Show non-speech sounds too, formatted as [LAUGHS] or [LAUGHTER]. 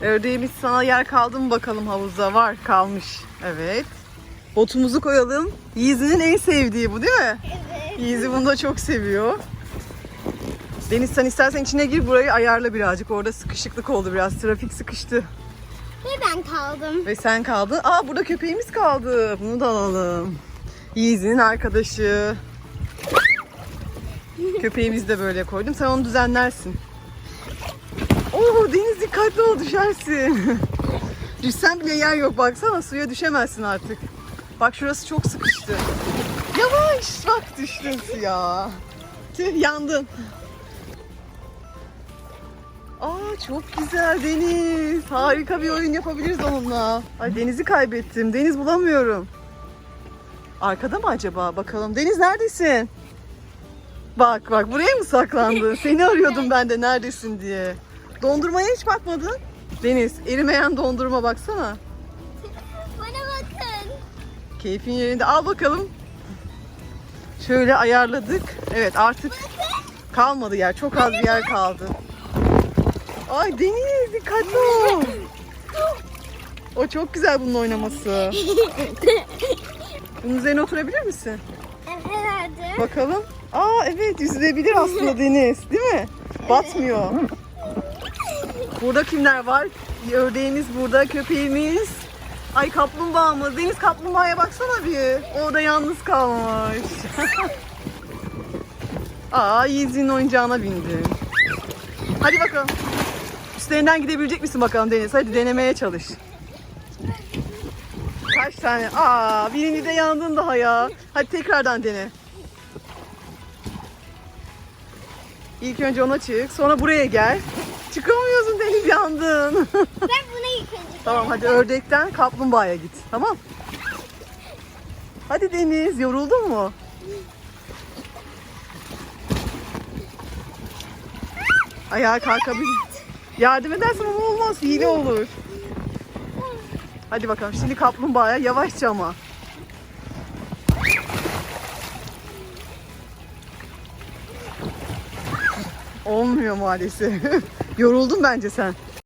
Ördeğimiz sana yer kaldı mı bakalım havuzda? Var kalmış. Evet. Botumuzu koyalım. Yiğizi'nin en sevdiği bu değil mi? Evet. Yiğizi bunu da çok seviyor. Deniz sen istersen içine gir burayı ayarla birazcık. Orada sıkışıklık oldu biraz. Trafik sıkıştı. Ve ben kaldım. Ve sen kaldın. Aa burada köpeğimiz kaldı. Bunu da alalım. Yiğizi'nin arkadaşı. [LAUGHS] Köpeğimizi de böyle koydum. Sen onu düzenlersin. Oo Deniz dikkatli ol düşersin. [LAUGHS] Düşsen bile yer yok. Baksana suya düşemezsin artık. Bak şurası çok sıkıştı. Yavaş bak düştün suya. Tüh yandın. Aa çok güzel Deniz. Harika bir oyun yapabiliriz onunla. Ay Deniz'i kaybettim. Deniz bulamıyorum. Arkada mı acaba? Bakalım. Deniz neredesin? Bak bak buraya mı saklandın? [LAUGHS] Seni arıyordum ben de neredesin diye. Dondurmaya hiç bakmadın. Deniz erimeyen dondurma baksana. Bana bakın. Keyfin yerinde. Al bakalım. Şöyle ayarladık. Evet artık kalmadı yer. Çok az bir yer kaldı. Ay Deniz dikkatli ol. O çok güzel bunun oynaması. Bunun üzerine oturabilir misin? Herhalde. Bakalım. Aa evet yüzülebilir aslında Deniz değil mi? Batmıyor. Burada kimler var? Ördeğimiz burada, köpeğimiz. Ay kaplumbağamız. Deniz kaplumbağaya baksana bir. Orada yalnız kalmış. [LAUGHS] Aa Yiğit'in oyuncağına bindi. Hadi bakalım. Üstlerinden gidebilecek misin bakalım Deniz? Hadi denemeye çalış. Kaç tane? Aa birini de yandın daha ya. Hadi tekrardan dene. İlk önce ona çık. Sonra buraya gel. Çıkamıyorsun Deniz yandın. [LAUGHS] Ben buna önce tamam hadi ördekten kaplumbağaya git. Tamam. Hadi Deniz yoruldun mu? Ayağa kalkabilir. Yardım edersen ama olmaz. Hile olur. Hadi bakalım şimdi kaplumbağaya yavaşça ama. Olmuyor maalesef. [LAUGHS] Yoruldun bence sen.